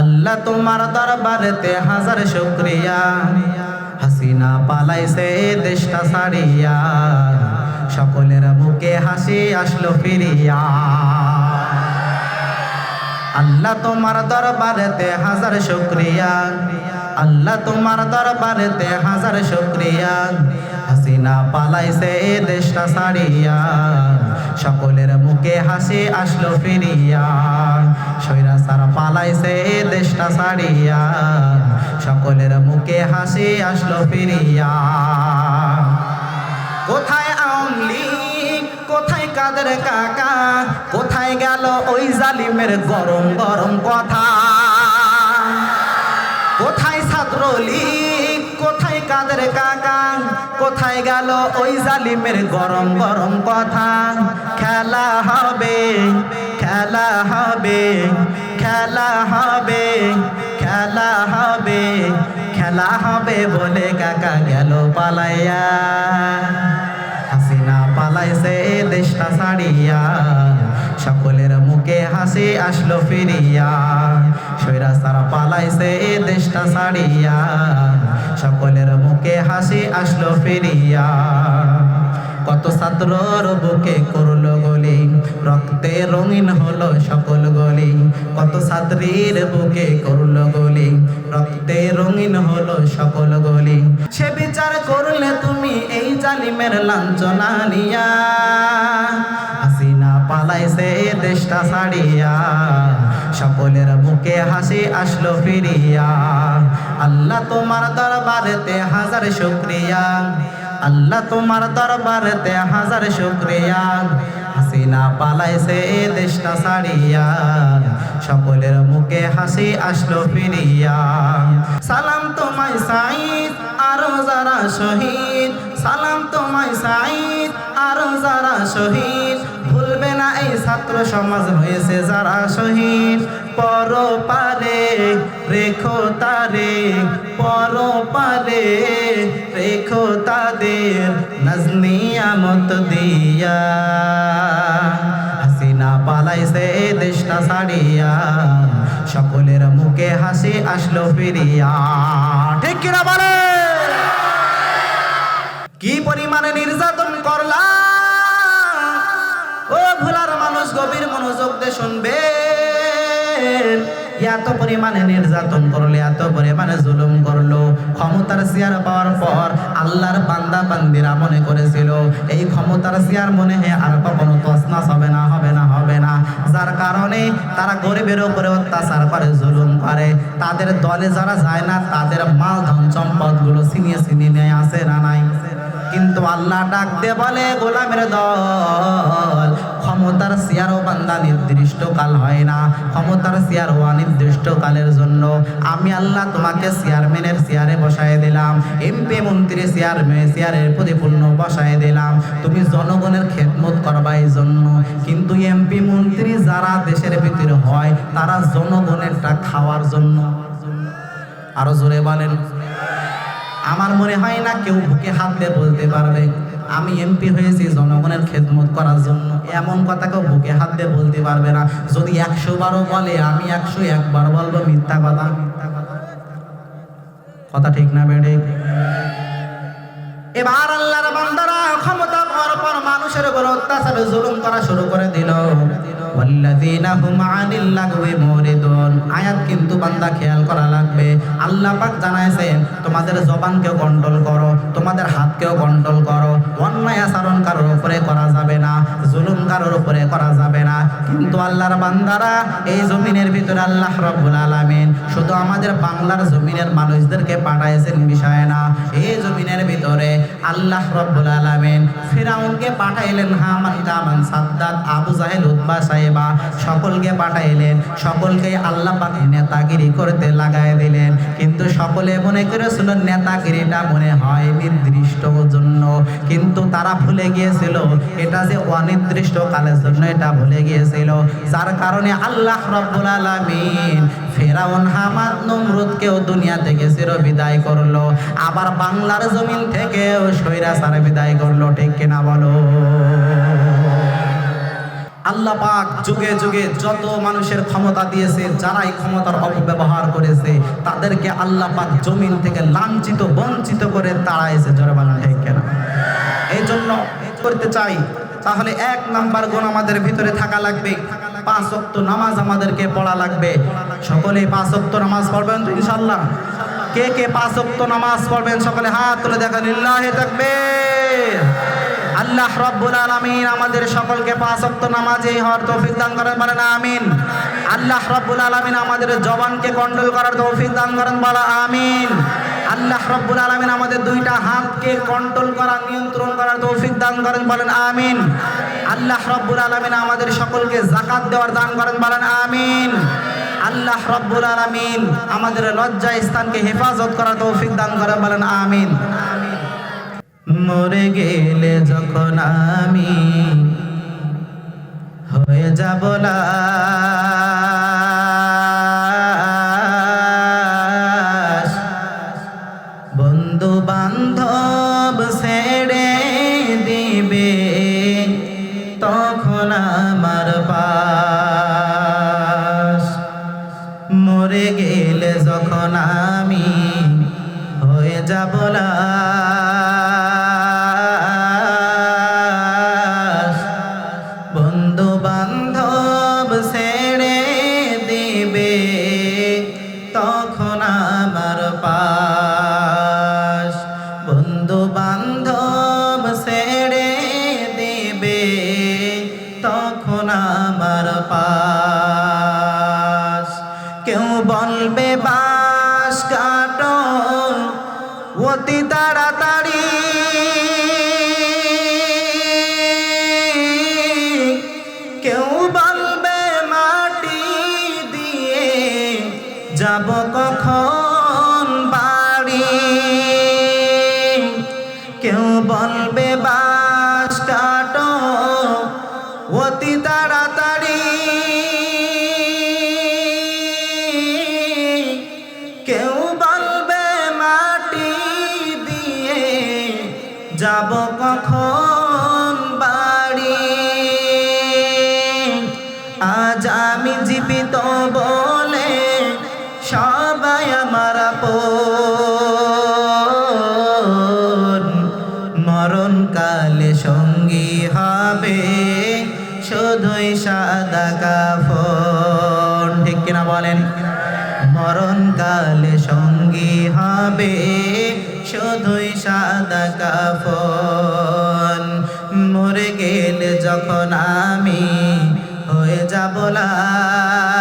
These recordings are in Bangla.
আল্লাহ তোমার দরবারেতে হাজার শুক্রিয়া। হাসিনা পালাইছে দেশটা সারিয়া সকলের বুকে হাসি আসলো ফিরিয়া। আল্লাহ তোমার দরবারেতে হাজার শুক্রিয়া। আল্লাহ তোমার দরবারেতে হাজার শুক্রিয়া। হাসিনা পালাইছে দেশটা সারিয়া সকলের মুখে হাসি আসলো ফিরিয়া। সৈরা সারা পালাইছে দেশটা সারিয়া সকলের মুখে হাসি আসলো ফিরিয়া। কোথায় আওয়ামী কোথায় কাদের কাকা? কোথায় গেল ওই জালিমের গরম গরম কথা? কোথায় ছাত্রলীগ? কোথায় কাদের কাকা? কোথায় গেল ওই জালিমের গরম গরম কথা? খেলা হবে খেলা হবে খেলা হবে খেলা হবে খেলা হবে বলে কাকা গেল পালাইয়া। হাসিনা পালাইছে দেশটা ছাড়িয়া। সকলের মুখে হাসি আসলো ফিরিয়া। সৈরা সারা পালাইছে এ দেশটা ছাড়িয়া। সকলের মুখে হাসি আসলো ফিরিয়া। কত ছাত্রর বুকে করল গলি, রক্তে রঙিন হলো সকল গলি। কত ছাত্রীর বুকে করল গলি, রক্তে রঙিন হলো সকল গলি। সে বিচার করলে তুমি এই জালিমের লাঞ্ছনা নিয়া। দেশটা ছাড়িয়া, সকলের মুখে হাসি আসলো ফিরিয়া। আল্লাহ তোমার দরবারেতে হাজার শুক্রিয়া। আল্লাহ তোমার দরবারেতে হাজার শুক্রিয়া। হাসিনা পালাইছে এ দেশটা ছাড়িয়া। সকলের মুখে হাসি আসলো ফিরিয়া। সালাম তোমায় সাইদ আরও যারা শহীদ। সালাম তোমায় সাইদ আরও যারা শহীদ। ভুলবে না এই ছাত্র সমাজ হয়েছে যারা শহীদ। পর পারে রেখো তারে পর পারে রেখো তাদের নজনিয়ামত দিয়া। হাসিনা পালাইছে দেশটা ছাড়িয়া, সকলের মুখে হাসি আসলো ফিরিয়া। ঠিক কিনা বলে কি পরিমাণে নির্যাতন করলাম? ও ভোলার মানুষ, গভীর মনোযোগ দিয়ে শুনবে এত পরিমাণে নির্যাতন করল, এত পরিমাণে জুলুম করল। ক্ষমতার চেয়ার পাওয়ার পর আল্লাহর বান্দা বান্দিরা মনে করেছিল, এই ক্ষমতার চেয়ার মনে হয় আর কখনো তসনাস হবে না হবে না হবে না। যার কারণে তারা গরিবের উপরে অত্যাচার করে, জুলুম করে। তাদের দলে যারা যায় না, তাদের মাল, ধন সম্পদগুলো ছিনিয়ে ছিনিয়ে নিয়ে আসে না, নাই। কিন্তু আল্লাহ ডাক দিয়ে বলে, গোলামের দল, ক্ষমতার চেয়ারও বান্দা নির্দিষ্ট কাল হয় না। ক্ষমতার চেয়ার অনির্দিষ্ট কালের জন্য আমি আল্লাহ তোমাকে চেয়ারম্যানের চেয়ারে বসায় দিলাম। এমপি, মন্ত্রী, চেয়ারম্যান, চেয়ারের প্রতিপূর্ণ বসায় দিলাম। তুমি জনগণের খেদমত করবা এই জন্য কিন্তু এমপি, মন্ত্রী যারা দেশের ভিতরে হয়, তারা জনগণেরটা খাওয়ার জন্য। আরও জোরে বলেন। আমার মনে হয় না কেউ বুকে হাত দিয়ে বলতে পারবে। আমি এমপি হয়েছি জনগণের খেদমত করার জন্য। এমন কথা কেউ বুকে হাত দিয়ে বলতে পারবে না। যদি একশো বারও বলে, আমি একশো একবার বলব মিথ্যা কথা। কথা ঠিক না বেড়ে? এবার আল্লাহর বান্দারা ক্ষমতা পাওয়ার পর মানুষের উপর অত্যাচারে, জুলুম করা শুরু করে দিল। হুম আনিল আয়াত কিন্তু বান্দা খেয়াল করা লাগবে। আল্লাহ পাক জানাইছেন, তোমাদের জবানকেও কন্ট্রোল করো, তোমাদের হাতকেও কন্ট্রোল করো। অন্যায় আচরণ কারোর উপরে করা যাবে না, জুলুম কারোর উপরে করা যাবে না। কিন্তু আল্লাহর বান্দারা, এই জমিনের ভিতরে আল্লাহ রব্বুল আলামিন শুধু আমাদের বাংলার জমিনের মানুষদেরকে পাঠাইছেন বিষয় না, এই জমিনের ভিতরে আল্লাহ রব্বুল আলামিন ফিরাউনকে পাঠাইলেন হামান কামান সাদ্দাত আবু জাহেল সাহেবা। সকলকে পাঠাইলেন, সকলকে আল্লাহ পাক নেতাগিরি করতে লাগাই দিলেন। কিন্তু সকলে মনে করেছিল, নেতাগিরিটা মনে হয় নির্দিষ্ট জন্য। কিন্তু তারা ভুলে গিয়েছিল, এটা যে অনির্দিষ্ট কালের জন্য এটা ভুলে গিয়েছিল। যার কারণে আল্লাহ রব্বুল আলামিন ফেরাউন, হামাদ, নমরুদকেও দুনিয়া থেকে চির বিদায় করল। আবার বাংলার জমিন থেকেও সৈরা সারে বিদায় করল, ঠিক কিনা বলো? আল্লাহ পাক যুগে যুগে যত মানুষের ক্ষমতা দিয়েছে, যারাই ক্ষমতার অপব্যবহার করেছে, তাদেরকে আল্লাহ পাক জমিন থেকে লাঞ্ছিত, বঞ্চিত করে তাড়াইছে। জোরে বাংলা ঠিক কেনা? এই জন্য করতে চাই, তাহলে এক নাম্বার গুণ আমাদের ভিতরে থাকা লাগবে। পাঁচ ওয়াক্ত নামাজ আমাদেরকে পড়া লাগবে। সকলে পাঁচ ওয়াক্ত নামাজ পড়বেন তো ইনশাল্লাহ কে কে পাঁচ ওয়াক্ত নামাজ পড়বেন, সকলে হাত তুলে দেখেন, লিল্লাহি তাকবীর। আল্লাহ রব্বুল আলামিন আমাদের সকলকে পাঁচ ওয়াক্ত নামাজে হওয়ার তৌফিক দান করেন, বলেন আমিন। আল্লাহ রব্বুল আলামিন আমাদের জবানকে কন্ট্রোল করার তৌফিক দান করেন, বলা আমিন। আল্লাহ রব্বুল আলামিন আমাদের দুইটা হাতকে কন্ট্রোল করা, নিয়ন্ত্রণ করার তৌফিক দান করেন, বলেন আমিন। আল্লাহ রব্বুল আলামিন আমাদের সকলকে জাকাত দেওয়ার দান করেন, বলেন আমিন। আল্লাহ রব্বুল আলামিন আমাদের লজ্জা স্থানকে হেফাজত করার তৌফিক দান করেন, বলেন আমিন। মরে গেলে যখন আমি হয়ে যাব লাশ হবে শুধুই সাদা কাফন। মরে গেলে যখন আমি হয়ে যাব লাশ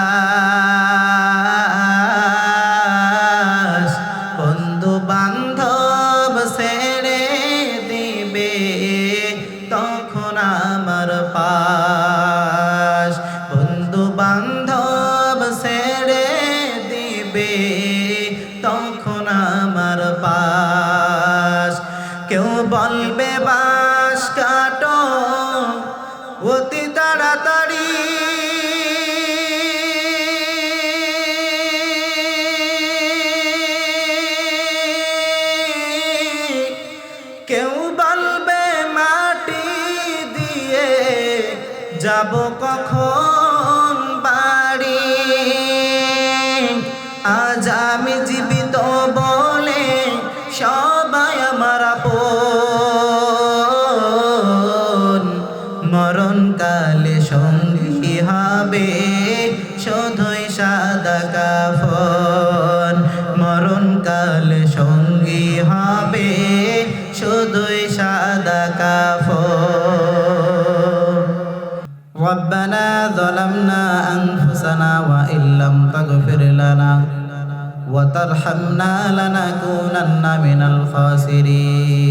وترحمنا لنكونن من الخاسرين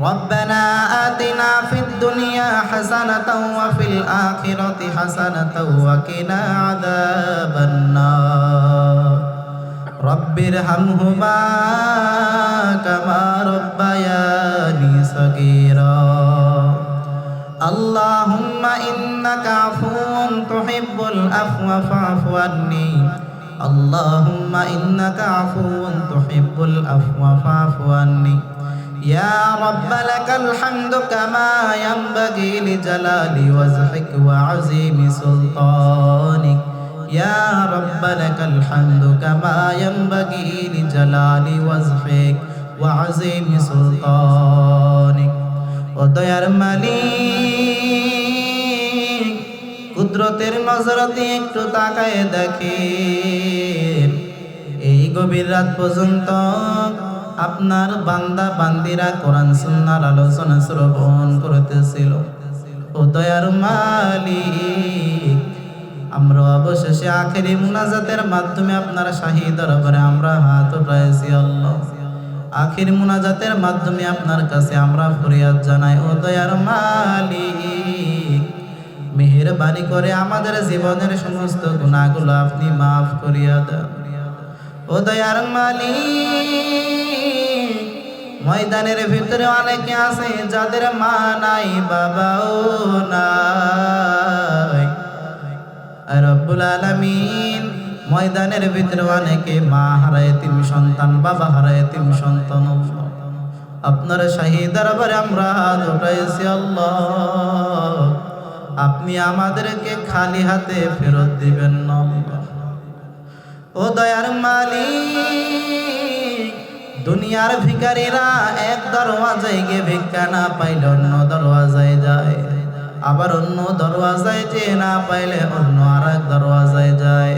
ربنا آتنا في الدنيا حسنة وفي الآخرة حسنة وقنا عذاب النار رب ارحمهما كما ربياني صغيرا اللهم إنك عفو تحب العفو فاعف عني اللهم إنك عفو تحب الأفو فاعف عني يا رب لك الحمد كما ينبغي لجلال وجهك وعظيم سلطانك يا رب لك الحمد كما ينبغي لجلال وجهك وعظيم سلطانك ودير مليك কুদরতের নজরতে একটু তাকায় দেখেন এই গভীর রাত পর্যন্ত আপনার বান্দা, বান্দিরা কোরআন, সুন্নার আলোচনা শ্রবণ করতেছিল। ও দয়ার মালিক, আমরা অবশেষে আখেরি মুনাজাতের মাধ্যমে আপনার শাহী দরবারে আমরা হাত উঠাইছি আল্লাহ। আখির মুনাজাতের মাধ্যমে আপনার কাছে আমরা ফরিয়াদ জানাই। ও দয়ার মালিক মেহেরবানি করে আমাদের জীবনের সমস্ত গুণাগুলো আপনি মাফ করিয়া দেন ও দয়ার মালিক, ময়দানের ভিতরে অনেকে আছে যাদের মা নাই, বাবাও নাই। রব্বুল আলামিন ময়দানের ভিতরে অনেকে মা হারায় তিন সন্তান, বাবা হারায় তিন সন্তান। আপনার শাহী দরবারে আমরা উঠাইছি আল্লাহ। আপনি আমাদেরকে খালি হাতে ফেরত দিবেন না। ও দয়ার মালিক, দুনিয়ার ভিকারীরা এক দরওয়াজায় গিয়ে ভিক্ষা না পাইলে অন্য দরওয়াজায় যায়। আবার অন্য দরওয়াজায় যে না পাইলে অন্য আর এক দরওয়াজায় যায়।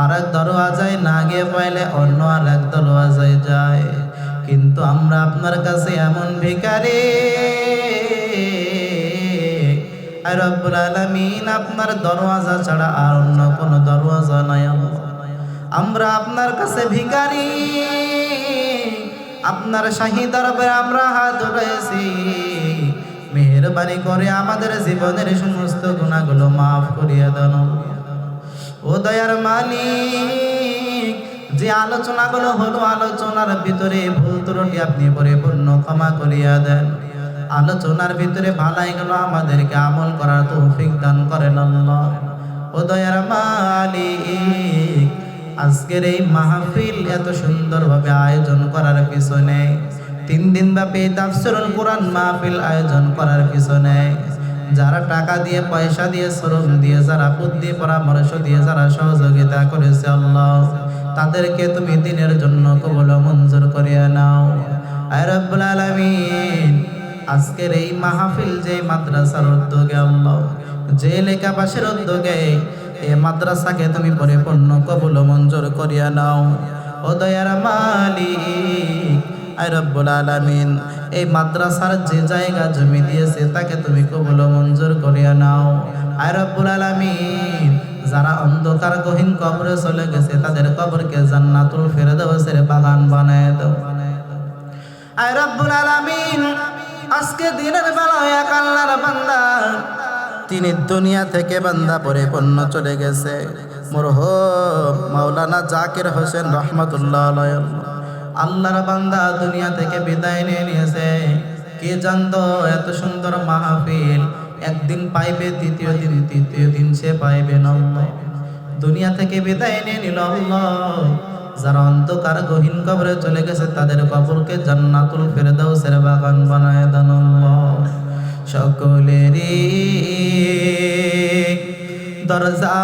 আর এক দরওয়াজায় না গিয়ে পাইলে অন্য আর এক দরওয়াজায় যায়। কিন্তু আমরা আপনার কাছে এমন ভিকারি আর রব্বুল আপনার দরওয়াজা ছাড়া আর অন্য কোনো দরওয়াজা নাই আমরা আপনার কাছে ভিখারি, আপনার শাহী দরবারে আমরা হাত উঠাইছি। মেহরবানি করে আমাদের জীবনের সমস্ত গুণাগুলো মাফ করিয়া দেন ও দয়ার মালিক, যে আলোচনাগুলো হলো আলোচনার ভিতরে ভুল ত্রুটি আপনি পরিপূর্ণ ক্ষমা করিয়া দেন। আলোচনার ভিতরে ভালাই গেল আমাদেরকে আমল করার তৌফিক দান করেন আল্লাহ। ও মালিক, আজকের এই মাহফিল এত সুন্দরভাবে আয়োজন করার পিছনে, তিন দিন ব্যাপী তাফসিরুল কোরআন মাহফিল আয়োজন করার পিছনে, যারা টাকা দিয়ে, পয়সা দিয়ে, শ্রম দিয়ে, যারা বুদ্ধি, পরামর্শ দিয়ে, যারা সহযোগিতা করেছে আল্লাহ, তাদেরকে তুমি দিনের জন্য কবল মঞ্জুর করিয়া নাও। আয় রব্বুল আলামিন আজকের এই মাহফিল যে মাদ্রাসার উদ্যোগে আল্লাহ, যে লেখাপাশের উদ্যোগে এ মাদ্রাসাকে তুমি পরিপূর্ণ কবুল মঞ্জুর করিয়া নাও। ও দয়ার মালিক, আয় রব্বুল আলামিন, এই মাদ্রাসার যে জায়গা জমি দিয়েছে তাকে তুমি কবুল মঞ্জুর করিয়া নাও। আয় রব্বুল আলামিন, যারা অন্ধকার গহীন কবরে চলে গেছে তাদের কবরকে জান্নাতুল ফেরদৌসের বাগান বানায় দাও। আয় রব্বুল আলামিন আজকে দিনের বেলা এক আল্লাহর বান্দা, তিনি দুনিয়া থেকে বান্দা পরিপূর্ণ চলে গেছে মরহম মাওলানা জাকির হোসেন রহমতুল্লাহ। আল্লাহর বান্দা দুনিয়া থেকে বিদায় নিয়ে নিয়েছে কে জানতো এত সুন্দর মাহফিল একদিন পাইবে দ্বিতীয় দিন, তৃতীয় দিন সে পাইবে না। দুনিয়া থেকে বিদায় নিয়ে নিল যারা অন্ধকার গহীন কবরে চলে গেছে, তাদের কবরকে জান্নাতুল ফেরদাউসের বাগান বানায় দেন। সকলেরই দরজা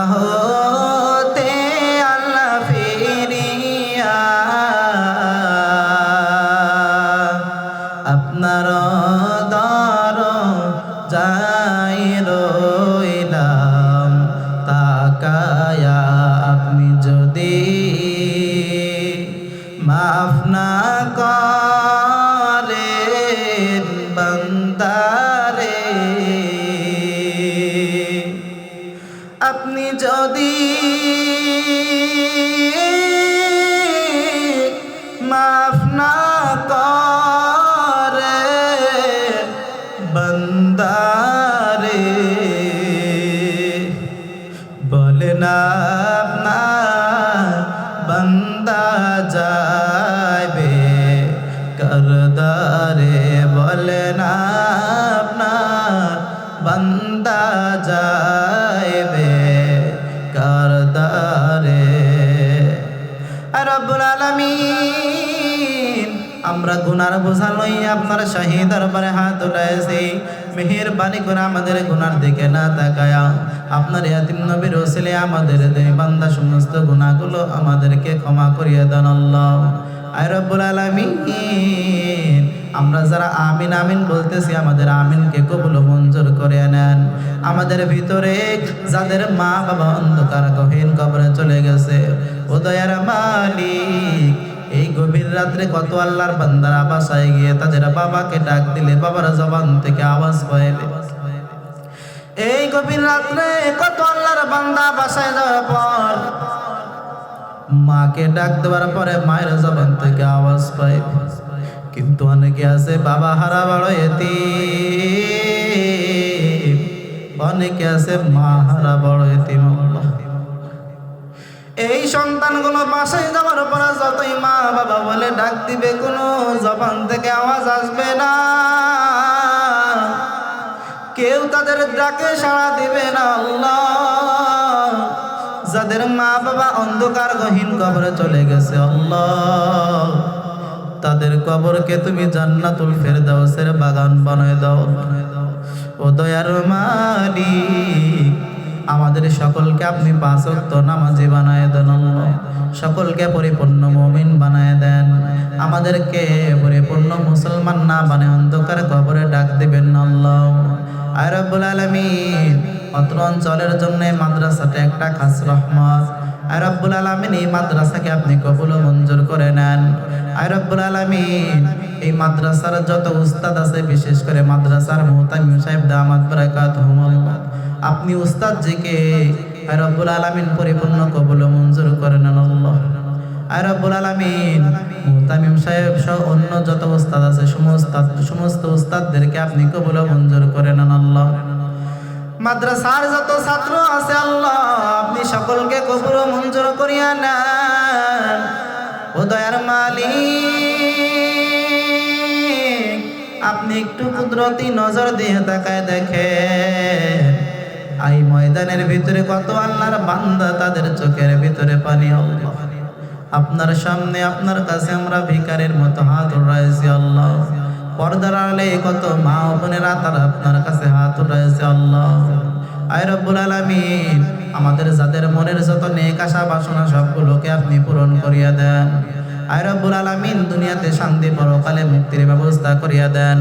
মেহেরবানি করে আমাদের গুনার দিকে না তাকায়া, আপনার ইয়াতিম নবীর ওসিলে আমাদের দেহ বান্দা সমস্ত গুণাগুলো আমাদেরকে ক্ষমা করিয়ে দেন আল্লাহ। আয় রব্বুল আলামিন, আমরা যারা আমিন আমিন বলতেছি, আমাদের আমিনকে কবুল মঞ্জুর করে নেন। আমাদের ভিতরে যাদের মা বাবা অন্ধকার গহীন কবরে চলে গেছে, ও দয়ার মালিক এই গভীর রাত্রে কত আল্লাহর বান্দারা বাসায় গিয়ে তাদের বাবাকে ডাক দিলে, বাবার জবান থেকে আওয়াজ পাইবে এই গভীর রাত্রে কত আল্লাহর বান্দা বাসায় যাওয়ার পর, মাকে ডাক দেওয়ার পরে মায়ের জবান থেকে আওয়াজ পায় কিন্তু অনেকে আছে, বাবা হারা বড় এতি অনেকে আছে, মা হারা বড় এতিম। আল্লাহ। এই সন্তানগুলো বাসায় যাওয়ার পরে যতই মা বাবা বলে ডাক দিবে, কোনো জবান থেকে আওয়াজ আসবে না। কেউ তাদের ডাকে সাড়া দিবে না আল্লাহ। যাদের মা বাবা অন্ধকার গহীন কবরে চলে গেছে আল্লাহ। তাদের কবরকে তুমি জান্নাতুল ফেরদাউসের বাগান বানায় দাও। ও দয়ার মালিক আমাদের সকলকে আপনি পাঁচক্ত নামাজি বানায় দেন। সকলকে পরিপূর্ণ মমিন বানায় দেন। আমাদেরকে পরিপূর্ণ মুসলমান না বানায় অন্ধকার কবরে ডাক দিবেন আল্লাহ। রব্বুল আলামিন, অত্র অঞ্চলের জন্য মাদ্রাসাটা একটা খাস রহমত। আয় রব্বুল আলামিন, এই মাদ্রাসাকে আপনি কবুল মঞ্জুর করে নেন। আয় রব্বুল আলামিন, এই মাদ্রাসার যত উস্তাদ আছে, বিশেষ করে মাদ্রাসার মুহতামিম সাহেব, দামাত বারাকাত আপনি উস্তাদ জিকে রব্বুল আলামিন পরিপূর্ণ কবুল মঞ্জুর করে নেন আল্লাহ। আয় রব্বুল আলামিন মুহতামিম সাহেব সহ অন্য যত উস্তাদ আছে, সমস্ত সমস্ত উস্তাদদেরকে আপনি কবুল মঞ্জুর করে নেন আল্লাহ। মাদ্রাসার যত ছাত্র আছে আল্লাহ, আপনি সকলকে কবুল মঞ্জুর করিয়া নেন। ও দয়ার মালিক, আপনি একটু কুদরতি নজর দিয়ে তাকায় দেখেন। এই ময়দানের ভিতরে কত আল্লাহর বান্দা তাদের চোখের ভিতরে পানি আপনার সামনে, আপনার কাছে আমরা ভিকারের মতো হাত উড়াইছি আল্লাহ। পর্দার আলে কত মা বোনেরা, তারা আপনার কাছে হাত উঠাইছে আল্লাহ। আয় রব্বুল আলামিন, আমাদের যাদের মনের যত নেক আশা বাসনা সবগুলোকে আপনি পূরণ করিয়া দেন। আয় রব্বুল আলামিন, দুনিয়াতে শান্তি পরকালে মুক্তির ব্যবস্থা করিয়া দেন।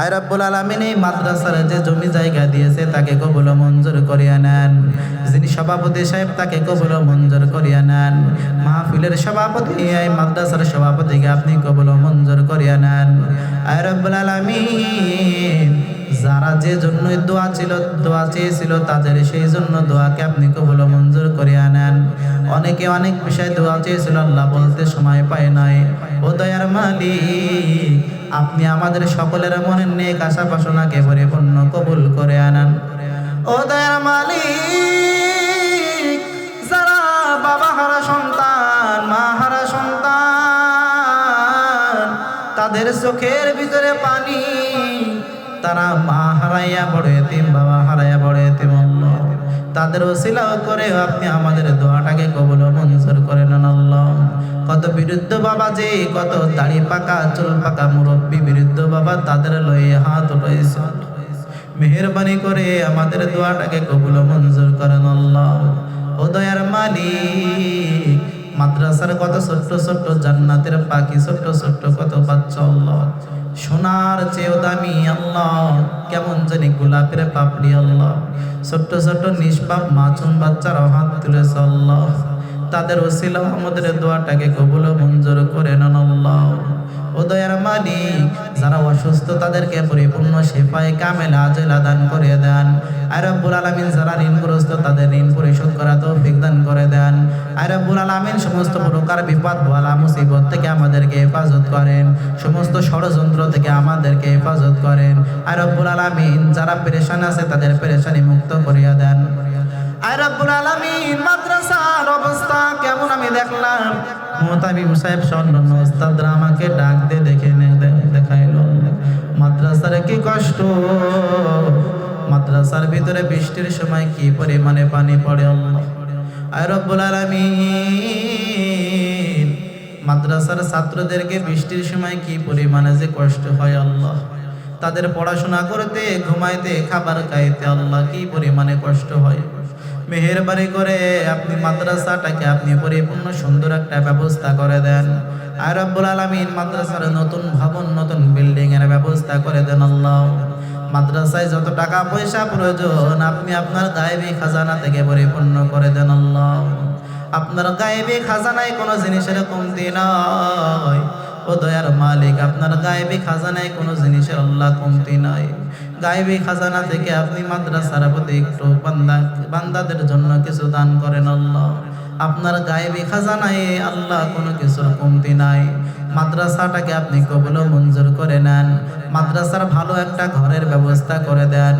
আয় রব্বুল আলামিন এই মাদ্রাসার যে জমি জায়গা দিয়েছে, তাকে কবুল মঞ্জুর করিয়া নেন। যিনি সভাপতি সাহেব, তাকে কবুল মঞ্জুর করিয়া নেন। মাহফিলের সভাপতি, এই মাদ্রাসার সভাপতিকে আপনি কবুল মঞ্জুর করিয়া নেন। আয় রব্বুল যারা যে জন্য দোয়া ছিল, দোয়া চেয়েছিল, তাদের সেই জন্য দোয়াকে আপনি কবুল মঞ্জুর করিয়া নেন। অনেকে অনেক বিষয়ে দোয়া চেয়েছিল, আল্লাহ বলতে সময় পায় নাই। ও দয়ার মালিক আপনি আমাদের সকলের মনের নেক আশা বাসনাকে পরিপূর্ণ কবুল করে আনান। ও দয়ার মালিক, যারা বাবা হারা সন্তান, মা হারা সন্তান, তাদের চোখের ভিতরে পানি, তারা মা হারাইয়া বড় এতিম, বাবা হারাইয়া বড় এতিম। তাদের ওসিলাও করে আপনি আমাদের দোয়াটাকে কবুল মঞ্জুর করে নেন। কত বিরুদ্ধ বাবা যে কত দাড়ি পাকা, চুল পাকা মুরব্বী বিরুদ্ধ বাবা তাদের লয়ে হাত উঠাইছে। মেহরবানি করে আমাদের দোয়াটাকে কবুল মঞ্জুর করেন আল্লাহ। ও দয়ার মালিক, মাদ্রাসার কত ছোট্ট ছোট্ট, জান্নাতের পাখি ছোট্ট ছোট্ট, কত বাচ্চা আল্লাহ। সোনার চেয়েও দামি আল্লাহ, কেমন জানি গোলাপের পাপড়ি আল্লাহ। ছোট্ট ছোট্ট নিষ্পাপ মাছুম বাচ্চারাও হাত তুলেছে আল্লাহ। তাদের ওসিলা আমাদের দোয়াটাকে কবুল মঞ্জুর করে নেন আল্লাহ। ও দয়ার মালিক, যারা অসুস্থ তাদেরকে পরিপূর্ণ শেফায় কামেল আজেলা দান করে দেন। আর রব্বুল আলামিন, যারা ঋণগ্রস্ত তাদের ঋণ পরিশোধ করা তৌফিক দান করে দেন। আর রব্বুল আলামিন, সমস্ত প্রকার বিপদ বালা মুসিবত থেকে আমাদেরকে হেফাজত করেন। সমস্ত ষড়যন্ত্র থেকে আমাদেরকে হেফাজত করেন। আর রব্বুল আলামিন, যারা পেরেশান আছে তাদের পেরেশানি মুক্ত করিয়া দেন। আয় রব্বুল আলামিন, মাদ্রাসার অবস্থা কেমন আমি দেখলাম। মোতাবিম সাহেব সন্ন্যান্য ওস্তাদরা আমাকে ডাক দিয়ে দেখে দেখাইলো। মাদ্রাসার কি কষ্ট? মাদ্রাসার ভিতরে বৃষ্টির সময় কি পরিমাণে পানি পড়ে আল্লাহ? আয় রব্বুল আলামিন, মাদ্রাসার ছাত্রদেরকে বৃষ্টির সময় কি পরিমাণে যে কষ্ট হয় আল্লাহ? তাদের পড়াশোনা করতে, ঘুমাইতে, খাবার খাইতে আল্লাহ কি পরিমাণে কষ্ট হয়? মেহেরবাড়ি করে আপনি মাদ্রাসাটাকে আপনি পরিপূর্ণ সুন্দর একটা ব্যবস্থা করে দেন। আর রব্বুল আলমিন মাদ্রাসার নতুন ভবন, নতুন বিল্ডিং এর ব্যবস্থা করে দেন আল্লাহ। মাদ্রাসায় যত টাকা পয়সা প্রয়োজন, আপনি আপনার গায়েবী খাজানা থেকে পরিপূর্ণ করে দেন আল্লাহ। আপনার গায়েবী খাজানায় কোনো জিনিসের কমতি নয় ও দয়ার মালিক, আপনার গায়েবী খাজানায় কোনো জিনিসের আল্লাহ কমতি নাই। গায়েবী খাজানা থেকে আপনি মাদ্রাসার প্রতি একটু বান্দা বান্দাদের জন্য কিছু দান করেন আল্লাহ। আপনার গায়েবী খাজানায় আল্লাহ কোনো কিছুর কমতি নাই। মাদ্রাসাটাকে আপনি কবল মঞ্জুর করে নেন। মাদ্রাসার ভালো একটা ঘরের ব্যবস্থা করে দেন।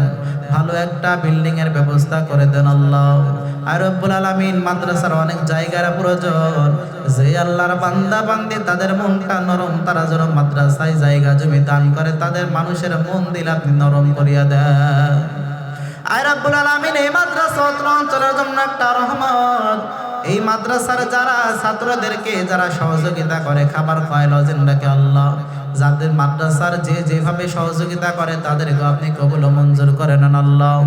ভালো একটা বিল্ডিং এর ব্যবস্থা করে দেন আল্লাহ। আর রব্বুল আলামিন মাদ্রাসার অনেক জায়গার প্রয়োজন। যে আল্লাহর বান্দা বান্দি তাদের মনটা নরম, তারা যেন মাদ্রাসায় জায়গা জমি দান করে, তাদের মানুষের মন দিল আপনি নরম করিয়া দেন। আর রব্বুল আলামিন, এই মাদ্রাসা অঞ্চলের জন্য একটা রহমত। এই মাদ্রাসার যারা ছাত্রদেরকে যারা সহযোগিতা করে খাবার খায় লজেন আল্লাহ যাদের মাদ্রাসার যে যেভাবে সহযোগিতা করে তাদেরকে আপনি কবুল মঞ্জুর করে নেন আল্লাহ।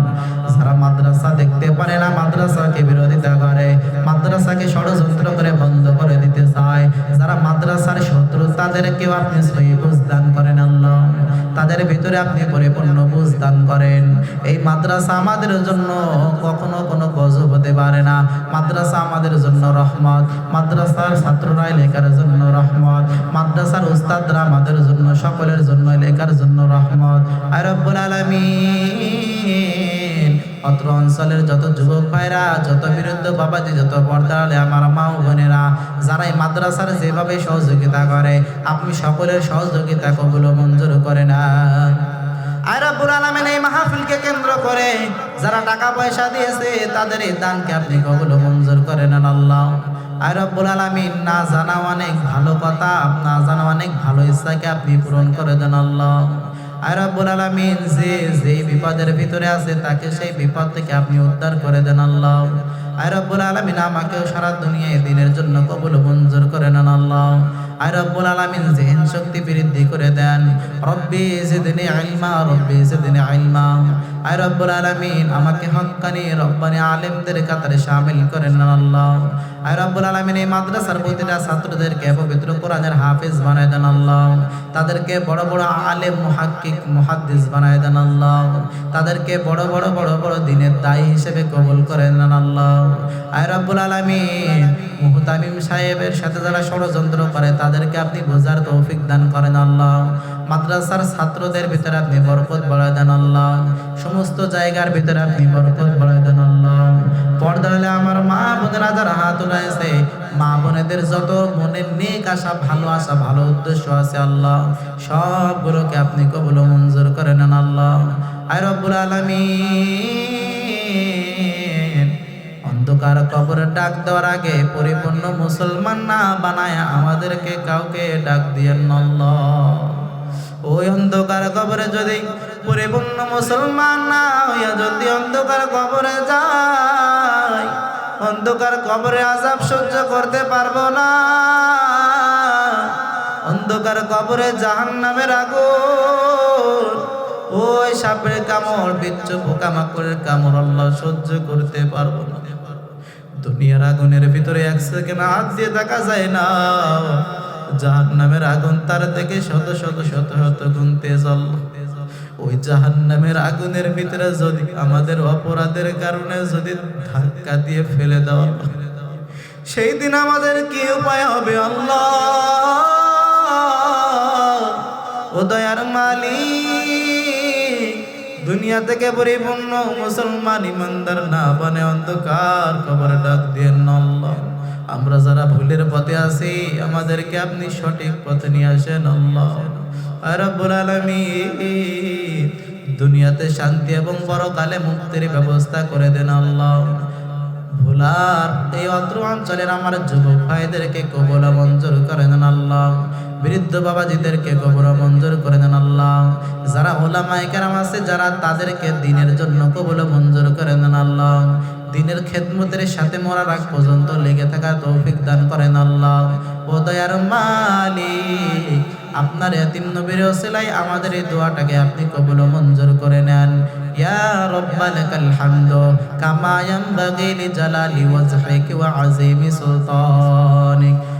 যারা মাদ্রাসা দেখতে পারে না, মাদ্রাসাকে বিরোধিতা করে, মাদ্রাসাকে ষড়যন্ত্র করে বন্ধ করে দিতে চায়, যারা মাদ্রাসার শত্রু, তাদেরকেও আপনি সহি বুঝ দান করেন আল্লাহ। তাদের ভিতরে আপনি পরিপূর্ণ বুঝ দান করেন। এই মাদ্রাসা আমাদের জন্য কখনো কোনো গজব হতে পারে না। মাদ্রাসা আমাদের জন্য রহমত। মাদ্রাসার ছাত্ররা লেখার জন্য রহমত। মাদ্রাসার উস্তাদরা আমাদের জন্য, সকলের জন্য লেখার জন্য রহমত। আর রব্বুল আলামিন। অত্র অঞ্চলের যত যুবক ভাইরা, যত বিরুদ্ধ বাবাজি, যত পর্দালে আমার মা বোনেরা, যারা এই মাদ্রাসার যেভাবে সহযোগিতা করে, আপনি সকলের সহযোগিতা কবুল মঞ্জুর করে না। যারা টাকা পয়সা দিয়েছে, তাদের এই দানকে আপনি কবুল মঞ্জুর করে নেন আল্লাহ। আর রব্বুল আলামিন, না জানা অনেক ভালো কথা, না জানা অনেক ভালো ইচ্ছাকে আপনি পূরণ করে দেন আল্লাহ। আর রব্বুল আলামিন, যে যে বিপদের ভিতরে আছে, তাকে সেই বিপদ থেকে আপনি উদ্ধার করে দেন আল্লাহ। আর রব্বুল আলামিন, আমাকেও সারা দুনিয়ায় দিনের জন্য কবুল মঞ্জুর করে নেন আল্লাহ। আর রব্বুল আলামিন জেহেন শক্তি বৃদ্ধি করে দেন, রব্বি জিদনি ইলমা রব্বি জিদনি ইলমা আর রব্বুল আলামিন, আমাকে হক্কানি রব্বানি আলেমদের কাতারে শামিল করে নেন আল্লাহ। আর রব্বুল আলামিন, এই মাদ্রাসার প্রতিটা ছাত্রদেরকে পবিত্র কোরআনের হাফেজ বানায় দেন আল্লাহ। তাদেরকে বড় বড় আলেম, মুহাক্কিক, মুহাদ্দিস বানায় দেন আল্লাহ। তাদেরকে বড় বড় বড় বড় দিনের দায়ী হিসেবে কবুল করে নেন আল্লাহ। আর রব্বুল আলামিন, মুহতামিম সাহেবের সাথে যারা ষড়যন্ত্র করে, তাদেরকে আপনি বোঝার তৌফিক দান করেন আল্লাহ। মাদ্রাসার ছাত্রদের ভিতরে আপনি বরকত বাড়ায় দেন আল্লাহ। সমস্ত জায়গার ভিতরে আপনি বরকত বাড়ায় দেন আল্লাহ। পর্দালে আমার মা বোনেরা যারা হাত উঠাইছে, মা বোনেদের যত মনের নেক আশা, ভালো আশা, ভালো উদ্দেশ্য আছে আল্লাহ, সবগুলোকে আপনি কবুল মঞ্জুর করে নেন আল্লাহ। আয় রব্বুল আলামিন, অন্ধকার কবরে ডাক দেওয়ার আগে পরিপূর্ণ মুসলমান না বানায় আমাদেরকে কাউকে ডাক দিয়েন আল্লাহ। ওই অন্ধকার কবরে যদি পরিপূর্ণ মুসলমান না হইয়া যদি অন্ধকার কবরে যায়, অন্ধকার কবরে আজাব সহ্য করতে পারব না। অন্ধকার কবরে জাহান নামের আগুন, ওই সাপের কামড়, বিচ্ছু পোকামাকড়ের কামড় আল্লাহ সহ্য করতে পারব না। দুনিয়ার আগুনের ভিতরে এক সেকেন্ড হাত দিয়ে দেখা যায় না। জাহান নামের আগুন তার থেকে শত শত শত শত গুণ তেজ ওই জাহান নামের আগুনের ভিতরে যদি আমাদের অপরাধের কারণে যদি ধাক্কা দিয়ে ফেলে দেওয়া সেই দিন আমাদের কি উপায় হবে আল্লাহ? ও দয়ার মালিক, দুনিয়া থেকে পরিপূর্ণ মুসলমান ইমানদার না বানে অন্ধকার কবর ডাক দিয়ে আল্লাহ আমরা যারা ভুলের পথে আছি, আমাদেরকে আপনি সঠিক পথে নিয়ে আসেন আল্লাহ। দুনিয়াতে শান্তি এবং বড়কালে মুক্তির ব্যবস্থা করে দেন আল্লাহ। ভোলার এই অত্র অঞ্চলের আমার যুবক ভাইদেরকে কবল মঞ্জুর করে দেন আল্লাহ। বৃদ্ধ বাবাজিদেরকে কবর মঞ্জুর করে দেন আল্লাহ। যারা ওলামায়ে কেরাম আছে, যারা তাদেরকে দিনের জন্য কবল মঞ্জুর করে দেন আল্লাহ। দিনের খেদমতের সাথে মরার আগ পর্যন্ত লেগে থাকা তৌফিক দান করেন আল্লাহ। ও দয়ার মালিক, আপনার এতিম নবীর ওসিলাই আমাদের এই দোয়াটাকে আপনি কবুল মঞ্জুর করে নেন। ইয়া রব্বাল কাল হামদু কামা ইয়ানবাগি লিজালালি ওয়াজহিক ওয়া আযীমি সুলতানিক।